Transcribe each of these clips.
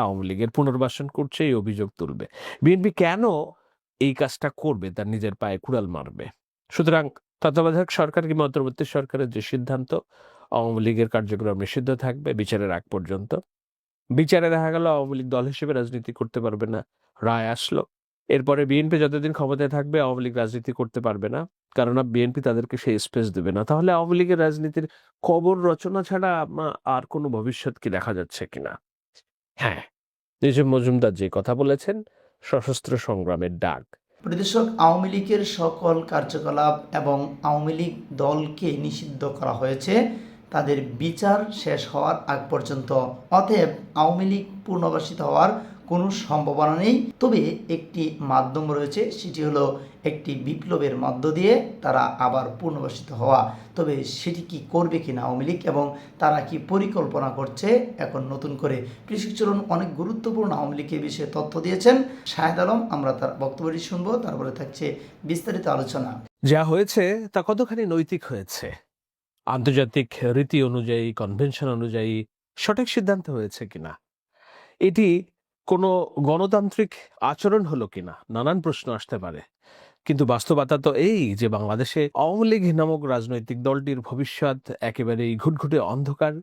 আওয়ামী লীগের পুনর্বাসন করছে, এই অভিযোগ তুলবে। বিএনপি কেন এই কাজটা করবে? তার নিজের পায়ে কুড়াল মারবে? সুতরাং তত্ত্বাবধায়ক সরকার কিংবা অন্তর্বর্তী সরকারের যে সিদ্ধান্ত, আওয়ামী লীগের কার্যক্রম নিষিদ্ধ থাকবে বিচারের আগ পর্যন্ত। বিচারে দেখা গেল, আওয়ামী লীগ দল হিসেবে রাজনীতি করতে পারবে না। রায় আসলো। এরপরে বিএনপি যতদিন ক্ষমতায় থাকবে, আওয়ামী লীগ রাজনীতি করতে পারবে না। কারণ বিএনপি তাদেরকে সেই স্পেস দেবে না। তাহলে আওয়ামী লীগের রাজনীতির কবর রচনা ছাড়া আর কোনো ভবিষ্যৎ কি দেখা যাচ্ছে কিনা? হ্যাঁ নিজম মজুমদার যে কথা বলেছেন, সশস্ত্র সংগ্রামের ডাক। পরিদর্শক, আওয়ামী লীগের সকল কার্যকলাপ এবং আওয়ামী লীগ দলকে নিষিদ্ধ করা হয়েছে, তাদের বিচার শেষ হওয়ার আগ পর্যন্ত। অতএব আওয়ামী লীগ পুনর্বাসিত হওয়ার কোনো সম্ভাবনা নেই। তবে একটি মাধ্যম রয়েছে, সেটি হলো একটি বিপ্লবের মধ্য দিয়ে তারা আবার পুনর্বাসিত হওয়া। তবে সেটি কি করবে কিনা আওয়ামী লীগ এবং তারা কি পরিকল্পনা করছে, এখন নতুন করে কৃষক চলন অনেক গুরুত্বপূর্ণ আওয়ামী লীগের বিষয়ে তথ্য দিয়েছেন। শাহেদ আলম, আমরা তার বক্তব্যটি শুনব, তারপরে থাকছে বিস্তারিত আলোচনা। যা হয়েছে তা কতখানি নৈতিক হয়েছে? আন্তর্জাতিক রীতি অনুযায়ী কনভেনশন অনুযায়ী সঠিক সিদ্ধান্ত হয়েছে কিনা? এটি কোনো গণতান্ত্রিক আচরণ হলো কিনা? নানান প্রশ্ন আসতে পারে। কিন্তু বাস্তবতা তো এই যে বাংলাদেশে আওয়ামী লীগ নামক রাজনৈতিক দলটির ভবিষ্যৎ একেবারেই ঘুটঘুটে অন্ধকার,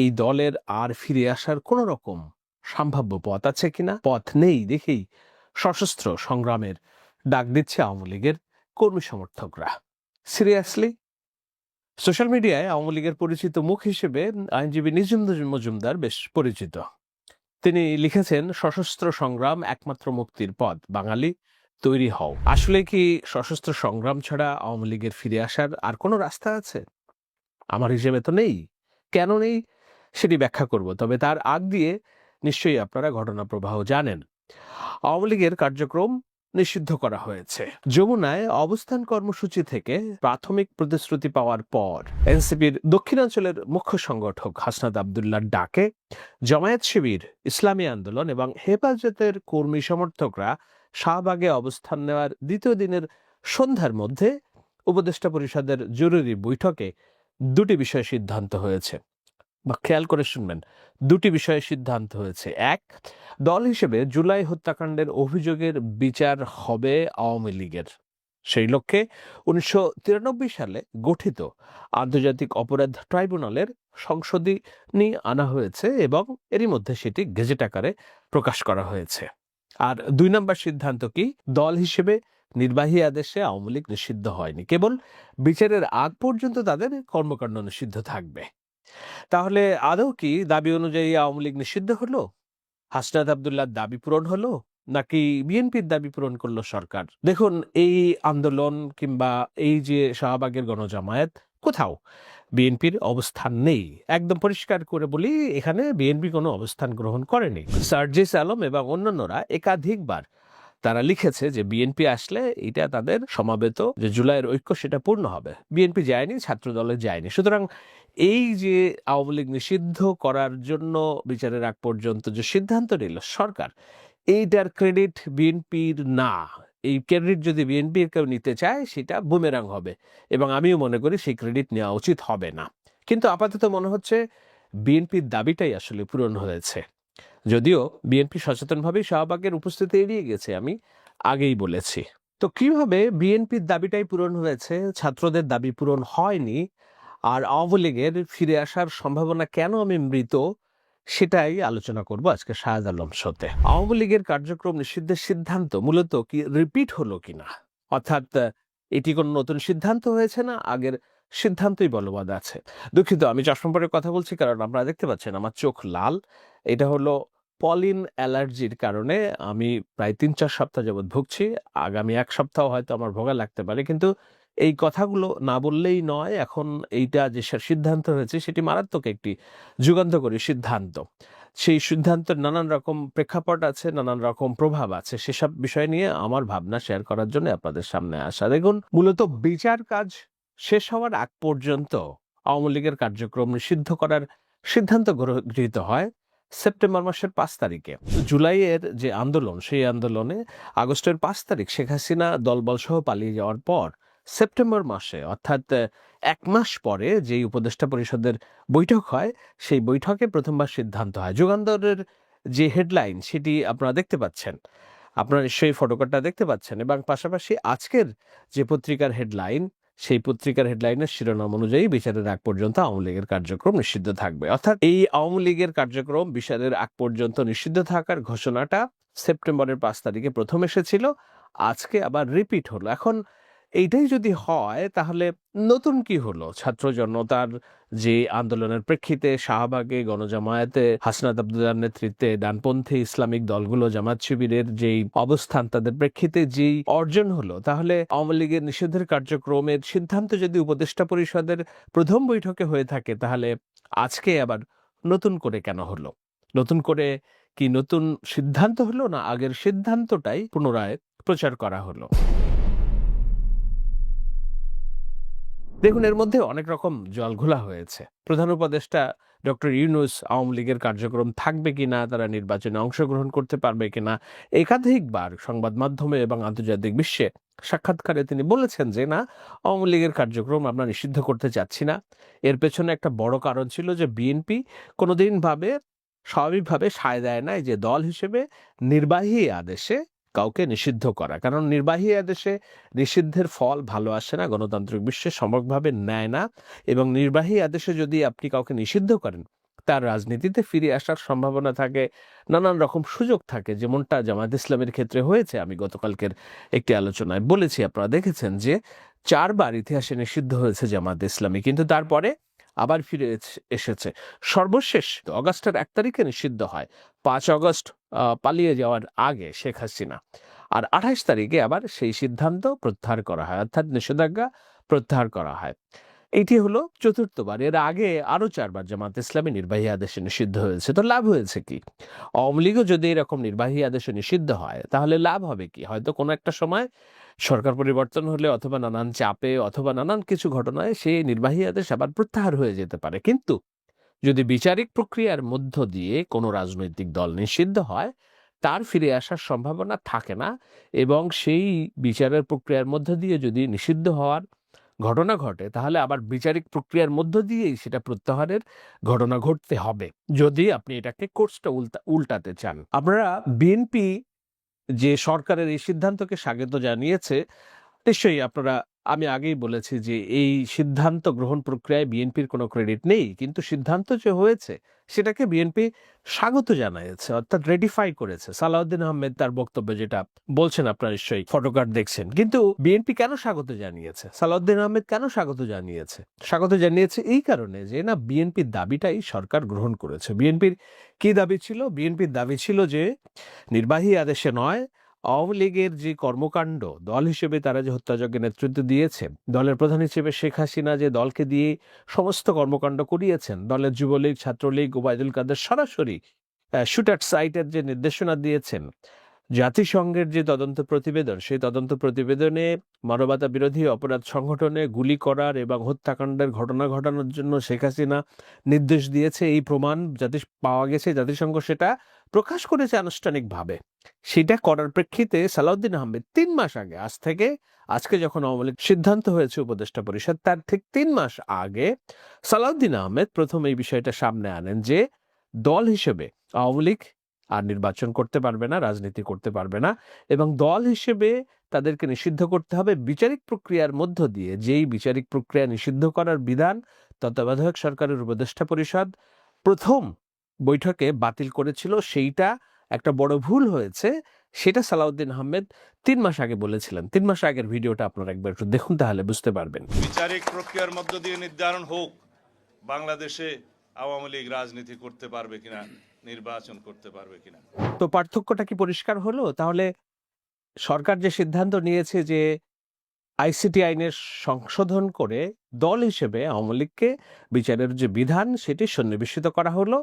এই দলের আর ফিরে আসার কোনো রকম সম্ভাব্য পথ আছে কিনা? পথ নেই দেখেই সশস্ত্র সংগ্রামের ডাক দিচ্ছে আওয়ামী লীগের কর্মী সমর্থকরা। সিরিয়াসলি? সোশ্যাল মিডিয়ায় আওয়ামী লীগের পরিচিত মুখ হিসেবে আইনজীবী নিজম মজুমদার বেশ পরিচিত। তিনি লিখেছেন, সশস্ত্র সংগ্রাম একমাত্র মুক্তির পথ, বাঙালি তৈরি হও। আসলে কি সশস্ত্র সংগ্রাম ছাড়া আওয়ামী লীগের ফিরে আসার আর কোনো রাস্তা আছে? আমার হিসেবে তো নেই। কেন নেই সেটি ব্যাখ্যা করব, তবে তার আগ দিয়ে নিশ্চয়ই আপনারা ঘটনা প্রবাহ জানেন। আওয়ামী লীগের কার্যক্রম নিষিদ্ধ করা হয়েছে। যমুনায় অবস্থান কর্মসূচি থেকে প্রাথমিক প্রতিশ্রুতি পাওয়ার পর এনসিপির দক্ষিণাঞ্চলের মুখ্য সংগঠক হাসনাদ আবদুল্লাহ ডাকে জামায়াত শিবির, ইসলামী আন্দোলন এবং হেফাজতের কর্মী সমর্থকরা শাহবাগে অবস্থান নেওয়ার দ্বিতীয় দিনের সন্ধ্যার মধ্যে উপদেষ্টা পরিষদের জরুরি বৈঠকে দুটি বিষয়ে সিদ্ধান্ত হয়েছে। বা খেয়াল করে শুনবেন, দুটি বিষয়ে সিদ্ধান্ত হয়েছে। এক, দল হিসেবে জুলাই হত্যাকাণ্ডের অভিযোগের বিচার হবে আওয়ামী লীগের। সেই লক্ষ্যে উনিশশো তিরানব্বই সালে গঠিত আন্তর্জাতিক অপরাধ ট্রাইব্যুনালের সংশোধনী আনা হয়েছে এবং এরই মধ্যে সেটি গেজেট আকারে প্রকাশ করা হয়েছে। আর দুই নম্বর সিদ্ধান্ত কি? দল হিসেবে নির্বাহী আদেশে আওয়ামী লীগ নিষিদ্ধ হয়নি। কেবল বিচারের আগ পর্যন্ত তাদের কর্মকাণ্ড নিষিদ্ধ থাকবে। তাহলে আদৌ কি দাবি অনুযায়ী আওয়ামী লীগ নিষিদ্ধ হলো? হাসনাত আবদুল্লাহর দাবি পূরণ হলো? নাকি বিএনপির দাবি পূরণ করল সরকার? দেখুন, এই আন্দোলন কিংবা এই যে শাহবাগের গণজামায়াত, কোথাও বিএনপির অবস্থান নেই। একদম পরিষ্কার করে বলি, এখানে বিএনপি কোনো অবস্থান গ্রহণ করেনি। সার্জিস আলম এবং অন্যান্যরা একাধিকবার তারা লিখেছে যে বিএনপি আসলে এটা তাদের সমাবেত, যে জুলাইয়ের ঐক্য সেটা পূর্ণ হবে। বিএনপি যায়নি ছাত্র দলে যায়নি। সুতরাং এই যে আওয়ামী লীগ নিষিদ্ধ করার জন্য বিচারের আগ পর্যন্ত যে সিদ্ধান্ত নিল সরকার, এইটার ক্রেডিট বিএনপির না। এই ক্রেডিট যদি বিএনপির কেউ নিতে চায়, সেটা বুমেরাং হবে এবং আমিও মনে করি সেই ক্রেডিট নেওয়া উচিত হবে না। কিন্তু আপাতত মনে হচ্ছে বিএনপির দাবিটাই আসলে পূরণ হয়েছে। যদিও বিএনপি সচেতনভাবেই শাহবাগের উপস্থিতি এড়িয়ে গেছে, আমি আগেই বলেছি। তো কীভাবে বিএনপির দাবিটাই পূরণ হয়েছে? ছাত্রদের দাবি পূরণ হয়নি। আর আওয়ামী লীগের ফিরে আসার সম্ভাবনা কেন আমি মৃত, সেটাই আলোচনা করব আজকে শাহাদ আলম শোতে। আওয়ামী লীগের কার্যক্রম নিষিদ্ধের সিদ্ধান্ত মূলত কি রিপিট হলো কিনা? অর্থাৎ, এটি কোনো নতুন সিদ্ধান্ত হয়েছে না? আগের সিদ্ধান্তই বলবৎ আছে। দুঃখিত, আমি চশমা পরে কথা বলছি কারণ আপনারা দেখতে পাচ্ছেন আমার চোখ লাল। এটা হলো পলিন অ্যালার্জির কারণে আমি প্রায় তিন চার সপ্তাহ যাবৎ ভুগছি। আগামী এক সপ্তাহ হয়তো আমার ভোগা লাগতে পারে, কিন্তু এই কথাগুলো না বললেই নয়, এখন এইটা যে সিদ্ধান্ত হয়েছে সেটি মারাত্মক একটি যুগান্তকারী সিদ্ধান্ত। সেই সিদ্ধান্তের নানান রকম প্রেক্ষাপট আছে, নানান রকম প্রভাব আছে। সেসব বিষয় নিয়ে আমার ভাবনা শেয়ার করার জন্য আপনাদের সামনে আসা। দেখুন, মূলত বিচার কাজ শেষ হওয়ার আগ পর্যন্ত আওয়ামী লীগের কার্যক্রম নিষিদ্ধ করার সিদ্ধান্ত গৃহীত হয় সেপ্টেম্বর মাসের পাঁচ তারিখে। জুলাইয়ের যে আন্দোলন, সেই আন্দোলনে আগস্টের পাঁচ তারিখ শেখ হাসিনা দলবল সহ পালিয়ে যাওয়ার পর সেপ্টেম্বর মাসে, অর্থাৎ এক মাস পরে যেই উপদেষ্টা পরিষদের বৈঠক হয়, সেই বৈঠকে প্রথমবার সিদ্ধান্ত হয়। যুগান্তরের যে হেডলাইন, সেটি আপনারা দেখতে পাচ্ছেন। আপনারা নিশ্চয়ই ফটোকারটা দেখতে পাচ্ছেন এবং পাশাপাশি আজকের যে পত্রিকার হেডলাইন, সেই পত্রিকার হেডলাইনের শিরোনাম অনুযায়ী বিচারের আগ পর্যন্ত আওয়ামী লীগের কার্যক্রম নিষিদ্ধ থাকবে। অর্থাৎ, এই আওয়ামী লীগের কার্যক্রম বিচারের আগ পর্যন্ত নিষিদ্ধ থাকার ঘোষণাটা সেপ্টেম্বরের পাঁচ তারিখে প্রথম এসেছিল। আজকে আবার রিপিট হলো। এখন এইটাই যদি হয়, তাহলে নতুন কি হলো? ছাত্র জনতার যে আন্দোলনের প্রেক্ষিতে শাহবাগে গণজামায়াতে হাসনাত আবদুল্লার নেতৃত্বে ডানপন্থী ইসলামিক দলগুলো, জামাত শিবিরের যেই অবস্থান, তাদের প্রেক্ষিতে যেই অর্জন হলো, তাহলে আওয়ামী লীগের নিষেধের কার্যক্রমের সিদ্ধান্ত যদি উপদেষ্টা পরিষদের প্রথম বৈঠকে হয়ে থাকে, তাহলে আজকে আবার নতুন করে কেন হলো? নতুন করে কি নতুন সিদ্ধান্ত হলো না আগের সিদ্ধান্তটাই পুনরায় প্রচার করা হলো? দেখুন, এর মধ্যে অনেক রকম জলঘোলা হয়েছে। প্রধান উপদেষ্টা ডক্টর ইউনুস আওয়ামী লীগের কার্যক্রম থাকবে কি না তারা নির্বাচনে অংশগ্রহণ করতে পারবে কিনা, একাধিকবার সংবাদ মাধ্যমে এবং আন্তর্জাতিক বিশ্বে সাক্ষাৎকারে তিনি বলেছেন যে, না, আওয়ামী লীগের কার্যক্রম আমরা নিষিদ্ধ করতে চাচ্ছি না। এর পেছনে একটা বড় কারণ ছিল যে, বিএনপি কোনোদিন ভাবে, স্বাভাবিকভাবে সায় দেয় নাই যে, দল হিসেবে নির্বাহী আদেশে কাউকে নিষিদ্ধ করা। কারণ নির্বাহী আদেশে নিষিদ্ধের ফল ভালো আসে না, গণতান্ত্রিক বিশ্বে সমগ্রভাবে নেয় না এবং নির্বাহী আদেশে যদি আপনি কাউকে নিষিদ্ধ করেন, তার রাজনীতিতে ফিরে আসার সম্ভাবনা থাকে, নানান রকম সুযোগ থাকে। যেমনটা জামায়াত ইসলামের ক্ষেত্রে হয়েছে, আমি গতকালকের একটি আলোচনায় বলেছি, আপনারা দেখেছেন যে চারবার ইতিহাসে নিষিদ্ধ হয়েছে জামায়াত ইসলামী। কিন্তু তারপরে আবার ফিরে এসেছে। সর্বশেষ অগাস্টের এক তারিখে নিষিদ্ধ হয়। পাঁচ অগস্ট পালিয়ে যাওয়ার আগে শেখ হাসিনা। আর আঠাশ তারিখে আবার সেই সিদ্ধান্ত প্রত্যাহার করা হয়। অর্থাৎ নিষেধাজ্ঞা প্রত্যাহার করা হয়। এটি হলো চতুর্থবার। এর আগে আরও চারবার জামাত ইসলামী নির্বাহী আদেশে নিষিদ্ধ হয়েছে। তো লাভ হয়েছে কি? আওয়ামী লীগও যদি এরকম নির্বাহী আদেশে নিষিদ্ধ হয়, তাহলে লাভ হবে কি? হয়তো কোনো একটা সময় সরকার পরিবর্তন হলে অথবা নানান চাপে অথবা নানান কিছু ঘটনায় সেই নির্বাহী আদেশ আবার প্রত্যাহার হয়ে যেতে পারে। কিন্তু যদি বিচারিক প্রক্রিয়ার মধ্য দিয়ে কোনো রাজনৈতিক দল নিষিদ্ধ হয়, তার ফিরে আসার সম্ভাবনা থাকে না এবং সেই বিচারের প্রক্রিয়ার মধ্য দিয়ে যদি নিষিদ্ধ হওয়ার ঘটনা ঘটে, তাহলে আবার বিচারিক প্রক্রিয়ার মধ্য দিয়েই সেটা প্রত্যাহারের ঘটনা ঘটতে হবে। যদি আপনি এটাকে কোর্সটা উল্টা, উল্টাতে চান। আপনারা বিএনপি যে সরকারের এই সিদ্ধান্তকে স্বাগত জানিয়েছে নিশ্চয়ই আপনারা আমি আগেই বলেছি যে, এই সিদ্ধান্ত গ্রহণ প্রক্রিয়ায় বিএনপির কোনো ক্রেডিট নেই। কিন্তু সিদ্ধান্ত যে হয়েছে, সেটাকে বিএনপি স্বাগত জানিয়েছে অর্থাৎ রেডিফাই করেছে। সালাউদ্দিন আহমেদ তার বক্তব্য যেটা বলছেন আপনারা নিশ্চয়ই ফটোকার্ড দেখছেন। কিন্তু বিএনপি কেন স্বাগত জানিয়েছে? সালাউদ্দিন আহমেদ কেন স্বাগত জানিয়েছে? স্বাগত জানিয়েছে এই কারণে যে, না, বিএনপির দাবিটাই সরকার গ্রহণ করেছে। বিএনপির কি দাবি ছিল? বিএনপির দাবি ছিল যে, নির্বাহী আদেশে নয় আওয়ামী লীগের যে কর্মকাণ্ড, দল হিসেবে তারা যে হত্যাযজ্ঞে নেতৃত্ব দিয়েছে, দলের প্রধান হিসেবে শেখ হাসিনা যে দলকে দিয়ে সমস্ত কর্মকাণ্ড করিয়েছেন, দলের যুবলীগ, ছাত্রলীগ, ওবায়দুল কাদের সরাসরি শুটার সাইটের যে নির্দেশনা দিয়েছেন জাতিসংঘের যে তদন্ত প্রতিবেদন, সেই তদন্ত প্রতিবেদনে মানবতা বিরোধী অপরাধ সংগঠনে গুলি করার এবং হত্যাকাণ্ডের ঘটনা ঘটানোর জন্য শেখ হাসিনা নির্দেশ দিয়েছে। এই প্রমাণ জাতি পাওয়া গেছে, জাতিসংঘ সেটা প্রকাশ করেছে আনুষ্ঠানিকভাবে। সেটা করার প্রেক্ষিতে সালাউদ্দিন আহমেদ তিন মাস আগে, আজ থেকে, আজকে যখন আওয়ামী সিদ্ধান্ত হয়েছে উপদেষ্টা পরিষদ, তার ঠিক তিন মাস আগে সালাউদ্দিন আহমেদ প্রথম এই বিষয়টা সামনে আনেন যে, দল হিসেবে আওয়ামী লীগ আর নির্বাচন করতে পারবে না, রাজনীতি করতে পারবে না এবং দল হিসেবে তাদেরকে নিষিদ্ধ করতে হবে বিচারিক প্রক্রিয়ার মধ্য দিয়ে। যেই বিচারিক প্রক্রিয়া নিষিদ্ধ করার বিধান তত্ত্বাবধায়ক সরকারের উপদেষ্টা পরিষদ প্রথম বৈঠকে বাতিল করেছিল, সেইটা একটা বড় ভুল হয়েছে, সেটা সালাউদ্দিন আহমেদ তিন মাস আগে বলেছিলেন। তিন মাস আগের ভিডিওটা আপনারা একবার একটু দেখুন তাহলে বুঝতে পারবেন। বিচারিক প্রক্রিয়ার মধ্য দিয়ে নির্ধারণ হোক, বাংলাদেশে আওয়ামী লীগ রাজনীতি করতে পারবে কিনা নির্বাচন করতে পারবে কিনা। তো পার্থক্যটা কি পরিষ্কার হলো? তাহলে সরকার যে সিদ্ধান্ত নিয়েছে যে আইসিটি আইনের সংশোধন করে দল হিসেবে আওয়ামী লীগকে বিচারের যে বিধান, সেটি সন্নিবেশিত করা হলো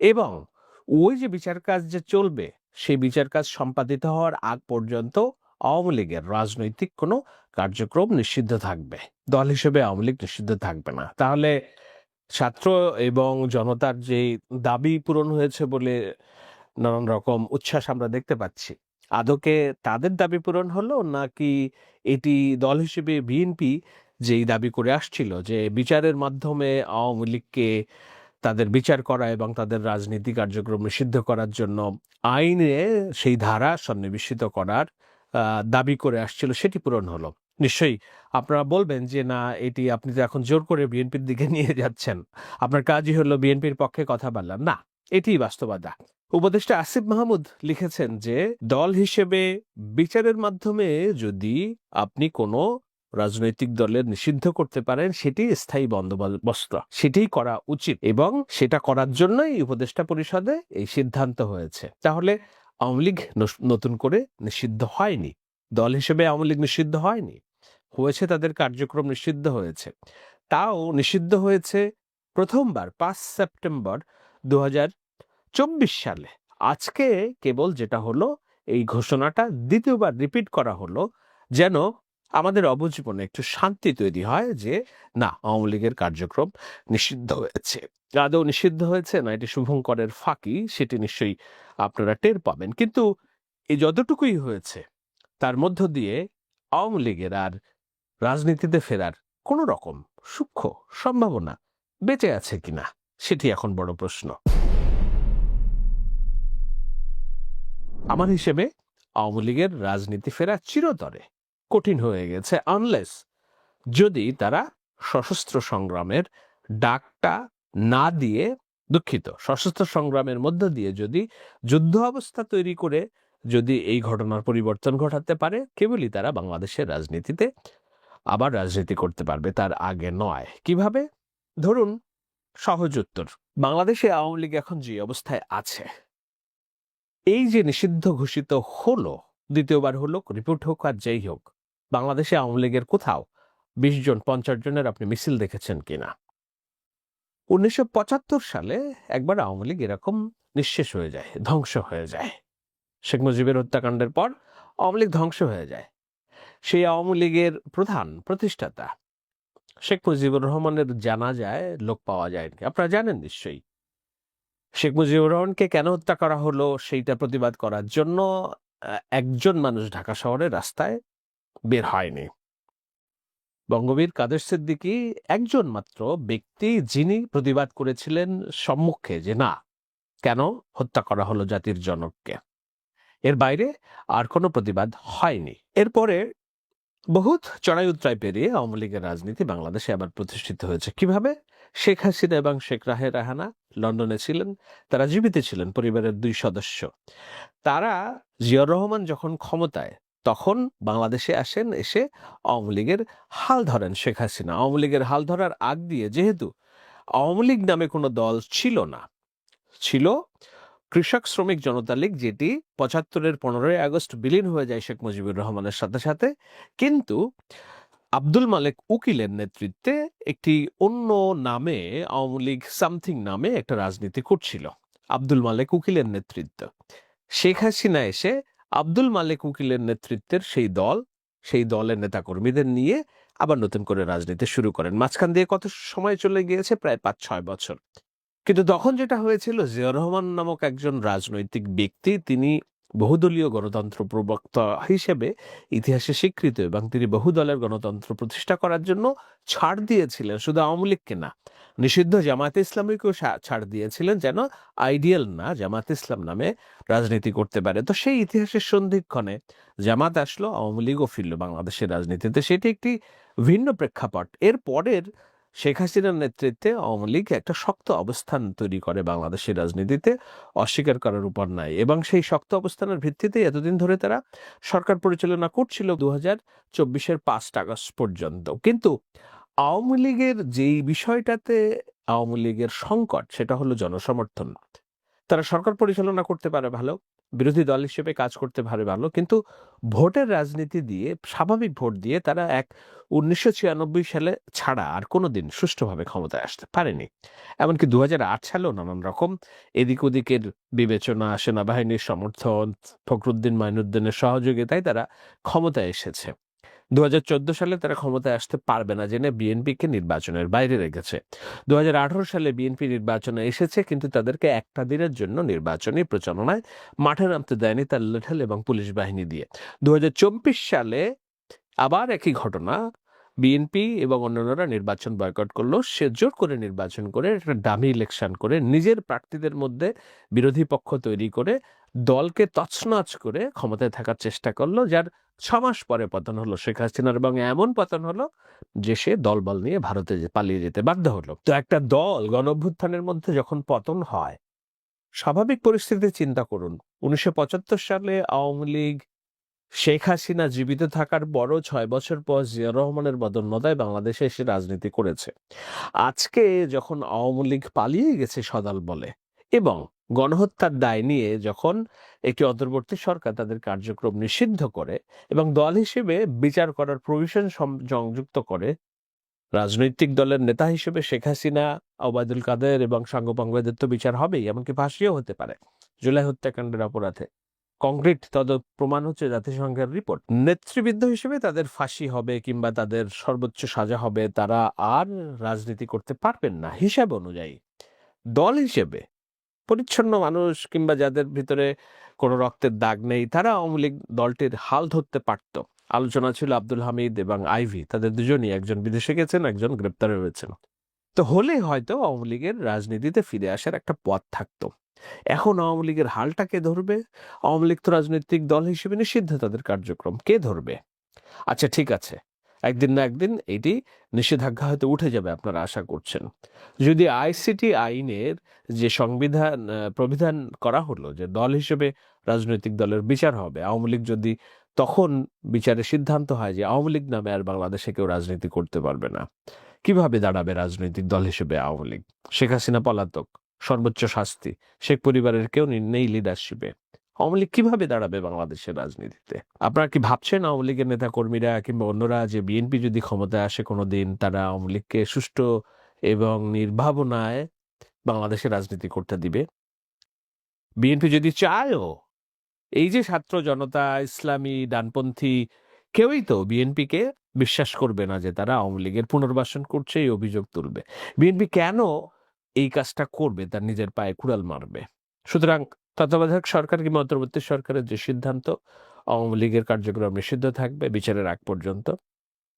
এবং ওই যে বিচার কাজ যে চলবে, সেই বিচার কাজ সম্পাদিত হওয়ার আগ পর্যন্ত আওয়ামী লীগের রাজনৈতিক কোনো কার্যক্রম নিষিদ্ধ থাকবে। দল হিসেবে আওয়ামী লীগ নিষিদ্ধ থাকবে না। তাহলে ছাত্র এবং জনতার যে দাবি পূরণ হয়েছে বলে নানান রকম উচ্ছ্বাস আমরা দেখতে পাচ্ছি। আদকে তাদের দাবি পূরণ হলো নাকি এটি দল হিসেবে বিএনপি যেই দাবি করে আসছিল যে বিচারের মাধ্যমে আওয়ামী লীগকে তাদের বিচার করা এবং তাদের রাজনীতি কার্যক্রম নিষিদ্ধ করার জন্য আইনে সেই ধারা সন্নিবেশিত করার দাবি করে আসছিল, সেটি পূরণ হলো। নিশ্চয়ই। আপনারা বলবেন যে, না, এটি আপনি তো এখন জোর করে বিএনপির দিকে নিয়ে যাচ্ছেন। আপনার কাজই হলো বিএনপির পক্ষে কথা বললাম। না, এটিই বাস্তবতা। উপদেষ্টা আসিফ মাহমুদ লিখেছেন যে, দল হিসেবে বিচারের মাধ্যমে যদি আপনি কোনো রাজনৈতিক দলের নিষিদ্ধ করতে পারেন, সেটি স্থায়ী বন্দোবস্ত সেটাই করা উচিত এবং সেটা করার জন্যই উপদেষ্টা পরিষদে এই সিদ্ধান্ত হয়েছে। তাহলে আওয়ামী লীগ নতুন করে নিষিদ্ধ হয়নি। দল হিসেবে আওয়ামী লীগ নিষিদ্ধ হয়নি? হয়েছে তাদের কার্যক্রম নিষিদ্ধ হয়েছে। তাও নিষিদ্ধ হয়েছে প্রথমবার পাঁচ সেপ্টেম্বর দু চব্বিশ সালে। আজকে কেবল যেটা হলো, এই ঘোষণাটা দ্বিতীয়বার রিপিট করা হলো যেন আমাদের অবজীবনে একটু শান্তি তৈরি হয় যে, না, আওয়ামী লীগের কার্যক্রম নিষিদ্ধ হয়েছে। আদৌ নিষিদ্ধ হয়েছে না এটি শুভঙ্করের ফাঁকি, সেটি নিশ্চয়ই আপনারা টের পাবেন। কিন্তু এই যতটুকুই হয়েছে, তার মধ্য দিয়ে আওয়ামী লীগের আর রাজনীতিতে ফেরার কোনো রকম সূক্ষ্ম সম্ভাবনা বেঁচে আছে কিনা সেটি এখন বড় প্রশ্ন। আমার হিসেবে আওয়ামী লীগের রাজনীতি ফেরা চিরতরে কঠিন হয়ে গেছে আনলেস যদি তারা সশস্ত্র সংগ্রামের ডাকটা না দিয়ে দুঃখিত, সশস্ত্র সংগ্রামের মধ্য দিয়ে যদি যুদ্ধ অবস্থা তৈরি করে যদি এই ঘটনার পরিবর্তন ঘটাতে পারে, কেবলই তারা বাংলাদেশের রাজনীতিতে আবার রাজনীতি করতে পারবে তার আগে নয়। কীভাবে? ধরুন, সহজ উত্তর। বাংলাদেশে আওয়ামী লীগ এখন যে অবস্থায় আছে, এই যে নিষিদ্ধ ঘোষিত হলো, দ্বিতীয়বার হলো, রিপোর্ট হোক আর যেই হোক, বাংলাদেশে আওয়ামী লীগের কোথাও বিশ জন, পঞ্চাশ জনের আপনি মিছিল দেখেছেন কিনা? উনিশশো পঁচাত্তর সালে একবার আওয়ামী লীগ এরকম নিঃশেষ হয়ে যায়, ধ্বংস হয়ে যায়। শেখ মুজিবের হত্যাকাণ্ডের পর আওয়ামী লীগ ধ্বংস হয়ে যায়। সেই আওয়ামী লীগের প্রধান প্রতিষ্ঠাতা। শেখ মুজিবুর রহমানের জানা যায়, লোক পাওয়া যায়নি। আপনারা জানেন নিশ্চয়ই। শেখ মুজিবুর রহমানকে কেন হত্যা করা হলো, সেইটা প্রতিবাদ করার জন্য একজন মানুষ ঢাকা শহরের রাস্তায় বের হয়নি। বঙ্গবীর কাদের সিদ্দিকী একজন মাত্র ব্যক্তি যিনি প্রতিবাদ করেছিলেন সম্মুখে যে না, কেন হত্যা করা হলো জাতির জনককে। এর বাইরে আর কোনো প্রতিবাদ হয়নি। এরপরে বহুত চড়াই উত্তরায় পেরিয়ে আওয়ামী লীগের রাজনীতি বাংলাদেশে আবার প্রতিষ্ঠিত হয়েছে। কীভাবে? শেখ হাসিনা এবং শেখ রাহে রাহানা লন্ডনে ছিলেন, তারা জীবিত ছিলেন পরিবারের দুই সদস্য। তারা জিয়াউর রহমান যখন ক্ষমতায়, তখন বাংলাদেশে আসেন, এসে আওয়ামী লীগের হাল ধরেন শেখ হাসিনা। আওয়ামী লীগের হাল ধরার আগ দিয়ে যেহেতু আওয়ামী লীগ নামে কোনো দল ছিল না, ছিল কৃষক শ্রমিক জনতা লীগ যেটি পঁচাত্তরের পনেরোই আগস্ট বিলীন হয়ে যায় শেখ মুজিবুর রহমানের সাথে সাথে, কিন্তু আব্দুল মালেক উকিলের নেতৃত্বে একটি অন্য নামে, আওয়ামী লীগ সামথিং নামে একটা রাজনীতি করছিল আব্দুল মালেক উকিলের নেতৃত্ব। শেখ হাসিনা এসে আব্দুল মালেক উকিলের নেতৃত্বের সেই দল, সেই দলের নেতাকর্মীদের নিয়ে আবার নতুন করে রাজনীতি শুরু করেন। মাঝখান দিয়ে কত সময় চলে গিয়েছে? প্রায় পাঁচ ছয় বছর। কিন্তু তখন যেটা হয়েছিল, জিয়াউর রহমান নামক একজন রাজনৈতিক ব্যক্তি, তিনি বহুদলীয় গণতন্ত্র প্রবক্তা হিসেবে ইতিহাসে স্বীকৃত এবং তিনি বহুদলের গণতন্ত্র প্রতিষ্ঠা করার জন্য ছাড় দিয়েছিলেন, শুধু আওয়ামী লীগকে না, নিষিদ্ধ জামায়াতে ইসলামীকেও ছাড় দিয়েছিলেন যেন আইডিয়াল না জামাত ইসলাম নামে রাজনীতি করতে পারে। তো সেই ইতিহাসের সন্ধিক্ষণে জামাত আসলো, আওয়ামী লীগও ফিরল বাংলাদেশের রাজনীতিতে। সেটি একটি ভিন্ন প্রেক্ষাপট। এর পরের শেখ হাসিনার নেতৃত্বে আওয়ামী লীগ একটা শক্ত অবস্থান তৈরি করে বাংলাদেশের রাজনীতিতে, অস্বীকার করার উপর নাই এবং সেই শক্ত অবস্থানের ভিত্তিতে এতদিন ধরে তারা সরকার পরিচালনা করছিল দু হাজার চব্বিশের পাঁচ আগস্ট পর্যন্ত। কিন্তু আওয়ামী লীগের যেই বিষয়টাতে আওয়ামী লীগের সংকট, সেটা হলো জনসমর্থন। তারা সরকার পরিচালনা করতে পারে ভালো বিরোধী দল হিসেবে কাজ করতে ভালো ভালো। কিন্তু ভোটের রাজনীতি দিয়ে, স্বাভাবিক ভোট দিয়ে তারা এক উনিশশো সালে ছাড়া আর কোনোদিন সুষ্ঠুভাবে ক্ষমতায় আসতে পারেনি। এমনকি দু সালেও নানান রকম এদিক ওদিকের বিবেচনা, সেনাবাহিনীর সমর্থন, ফখরুদ্দিন, মাইনুদ্দিনের সহযোগিতায় তারা ক্ষমতায় এসেছে। দু হাজার চোদ্দ সালে তারা ক্ষমতায় আসতে পারবে না জেনে বিএনপিকে নির্বাচনের বাইরে রেখেছে। দু হাজার আঠারো সালে বিএনপি নির্বাচনে এসেছে, কিন্তু তাদেরকে একটা দিনের জন্য নির্বাচনী প্রচারণায় মাঠে নামতে দেয়নি তার লেঠাল এবং পুলিশ বাহিনী দিয়ে। দু হাজার চব্বিশ সালে আবার একই ঘটনা, বিএনপি এবং অন্যান্যরা নির্বাচন বয়কট করল, সে জোর করে নির্বাচন করে একটা ডামি ইলেকশন করে নিজের প্রার্থীদের মধ্যে বিরোধী পক্ষ তৈরি করে দলকে তছনছ করে ক্ষমতায় থাকার চেষ্টা করল, যার ছ মাস পরে পতন হলো শেখ হাসিনার এবং এমন পতন হলো যে সে দলবল নিয়ে ভারতে পালিয়ে যেতে বাধ্য হলো। তো একটা দল গণভ্যুত্থানের মধ্যে যখন পতন হয়, স্বাভাবিক পরিস্থিতি চিন্তা করুন। উনিশশো পঁচাত্তর সালে আওয়ামী লীগ শেখ হাসিনা জীবিত থাকার বড় ছয় বছর পর জিয়া রহমানের বদন্যতায় বাংলাদেশে এসে রাজনীতি করেছে। আজকে যখন আওয়ামী লীগ পালিয়ে গেছে সদাল বলে এবং গণহত্যার দায় নিয়ে যখন একটি অন্তর্বর্তী সরকার তাদের কার্যক্রম নিষিদ্ধ করে এবং দল হিসেবে বিচার করার প্রভিশন সংযুক্ত করে, রাজনৈতিক দলের নেতা হিসেবে শেখ হাসিনা, ওবায়দুল কাদের এবং সাঙ্গপাঙ্গদের তো বিচার হবেই, এমনকি ফাঁসিও হতে পারে জুলাই হত্যাকাণ্ডের অপরাধে। কংক্রিট তদ প্রমাণ হচ্ছে জাতিসংঘের রিপোর্ট নেতৃবৃন্দ হিসেবে তাদের ফাঁসি হবে কিংবা তাদের সর্বোচ্চ সাজা হবে, তারা আর রাজনীতি করতে পারবেন না। হিসাব অনুযায়ী, দল হিসেবে পরিচ্ছন্ন মানুষ কিংবা যাদের ভিতরে কোনো রক্তের দাগ নেই, তারা আওয়ামী লীগ দলটির হাল ধরতে পারত। আলোচনা ছিল আব্দুল হামিদ এবং আইভি। তাদের দুজনই একজন বিদেশে গেছেন, একজন গ্রেপ্তার হয়েছেন তো হলে হয়তো আওয়ামী লীগের রাজনীতিতে ফিরে আসার একটা পথ থাকতো। এখন আওয়ামী লীগের হালটা কে ধরবে? আওয়ামী লীগ তো রাজনৈতিক দল হিসেবে নিষিদ্ধ তাদের কার্যক্রম। কে ধরবে? আচ্ছা ঠিক আছে। একদিন না একদিন এটি নিষেধাজ্ঞা হয়তো উঠে যাবে আপনারা আশা করছেন। যদি আইসিটি আইনের যে সংবিধান প্রবিধান করা হলো যে দল হিসেবে রাজনৈতিক দলের বিচার হবে, আওয়ামী লীগ যদি তখন বিচারের সিদ্ধান্ত হয় যে আওয়ামী লীগ নামে আর বাংলাদেশে কেউ রাজনীতি করতে পারবে না, কীভাবে দাঁড়াবে রাজনৈতিক দল হিসেবে আওয়ামী লীগ? শেখ হাসিনা পলাতক, সর্বোচ্চ শাস্তি, শেখ পরিবারের কেউ নেই লিডারশিপে আওয়ামী লীগ কীভাবে দাঁড়াবে বাংলাদেশের রাজনীতিতে? আপনারা কি ভাবছেন আওয়ামী লীগের নেতা কর্মীরা কিংবা অন্যরা যে বিএনপি যদি ক্ষমতায় আসে কোনো দিন তারা আওয়ামী লীগকে সুষ্ঠু এবং নির্ভাবনায় বাংলাদেশে রাজনীতি করতে দিবে? বিএনপি যদি চায়ও, এই যে ছাত্র জনতা, ইসলামী, ডানপন্থী, কেউই তো বিএনপিকে বিশ্বাস করবে না যে তারা আওয়ামী লীগের পুনর্বাসন করছে, এই অভিযোগ তুলবে। বিএনপি কেন এই কাজটা করবে? তার নিজের পায়ে কুড়াল মারবে। সুতরাং তত্ত্বাবধায়ক সরকার কিংবা অন্তর্বর্তী সরকারের যে সিদ্ধান্ত, আওয়ামী লীগের কার্যক্রম নিষিদ্ধ থাকবে বিচারের আগ পর্যন্ত।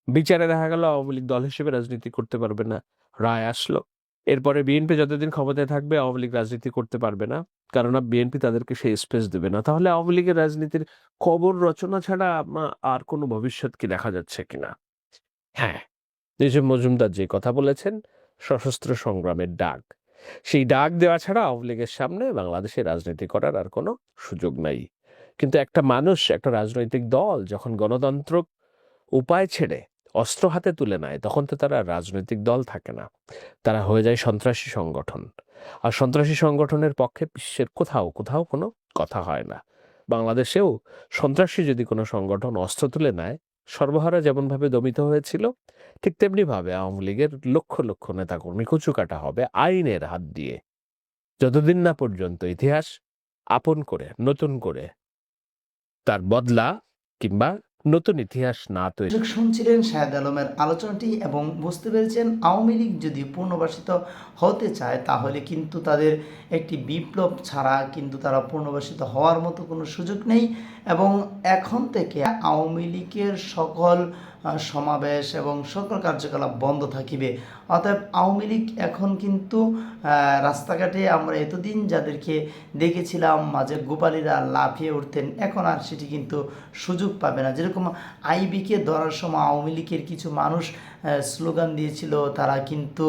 বিচারে দেখা গেল আওয়ামী লীগ দল হিসেবে রাজনীতি করতে পারবে না, রায় আসলো। এরপরে বিএনপি যতদিন ক্ষমতায় থাকবে, আওয়ামী লীগ রাজনীতি করতে পারবে না কারণ বিএনপি তাদেরকে সেই স্পেস দেবে না। তাহলে আওয়ামী লীগের রাজনীতির কবর রচনা ছাড়া আর কোনো ভবিষ্যৎ কি দেখা যাচ্ছে কিনা? হ্যাঁ নিজম মজুমদার যে কথা বলেছেন, সশস্ত্র সংগ্রামের ডাক। সেই ডাক দেওয়া ছাড়া আওয়ামী লীগের সামনে বাংলাদেশে রাজনীতি করার আর কোনো সুযোগ নাই। কিন্তু একটা মানুষ, একটা রাজনৈতিক দল যখন গণতন্ত্র উপায় ছেড়ে অস্ত্র হাতে তুলে নেয়, তখন তো তারা রাজনৈতিক দল থাকে না। তারা হয়ে যায় সন্ত্রাসী সংগঠন। আর সন্ত্রাসী সংগঠনের পক্ষে বিশ্বের কোথাও কোথাও কোনো কথা হয় না। বাংলাদেশেও সন্ত্রাসী যদি কোনো সংগঠন অস্ত্র তুলে নেয় সর্বহারা যেমনভাবে দমিত হয়েছিল, ঠিক তেমনিভাবে আওয়ামী লীগের লক্ষ লক্ষ নেতাকর্মী কুচুকাটা হবে আইনের হাত দিয়ে। যতদিন না পর্যন্ত ইতিহাস আপন করে, নতুন করে তার বদলা কিংবা নতুন ইতিহাস না তৈরি। শুনছিলেন শাহেদ আলমের আলোচনাটি এবং বুঝতে পেরেছেন আওয়ামী লীগ যদি পূর্ণবাসিত হতে চায়, তাহলে কিন্তু তাদের একটি বিপ্লব ছাড়া কিন্তু তারা পূর্ণবাসিত হওয়ার মতো কোনো সুযোগ নেই। এবং এখন থেকে আওয়ামী লীগের সকল সমাবেশ এবং সকল কার্যকলাপ বন্ধ থাকিবে। অতএব আওয়ামী লীগ এখন কিন্তু রাস্তাঘাটে আমরা এতদিন যাদেরকে দেখেছিলাম, মাঝে গোপালীরা লাফিয়ে উঠতেন, এখন আর সেটি কিন্তু সুযোগ পাবে না। যেরকম আইবিকে ধরার সময় আওয়ামী লীগের কিছু মানুষ স্লোগান দিয়েছিল, তারা কিন্তু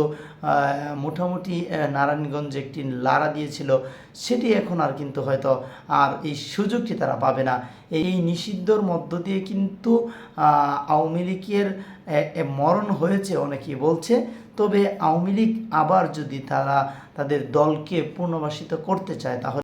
মোটামুটি নারায়ণগঞ্জে একটি লারা দিয়েছিল, সেটি এখন আর কিন্তু হয়তো আর এই সুযোগটি তারা পাবে না। এই নিষিদ্ধর মধ্য দিয়ে কিন্তু আওয়ামী লীগের মরণ হয়েছে অনেকেই বলছে, তবে আওয়ামী লীগ আবার যদি তারা তাদের দলকে পুনর্বাসিত করতে চায়, তাহলে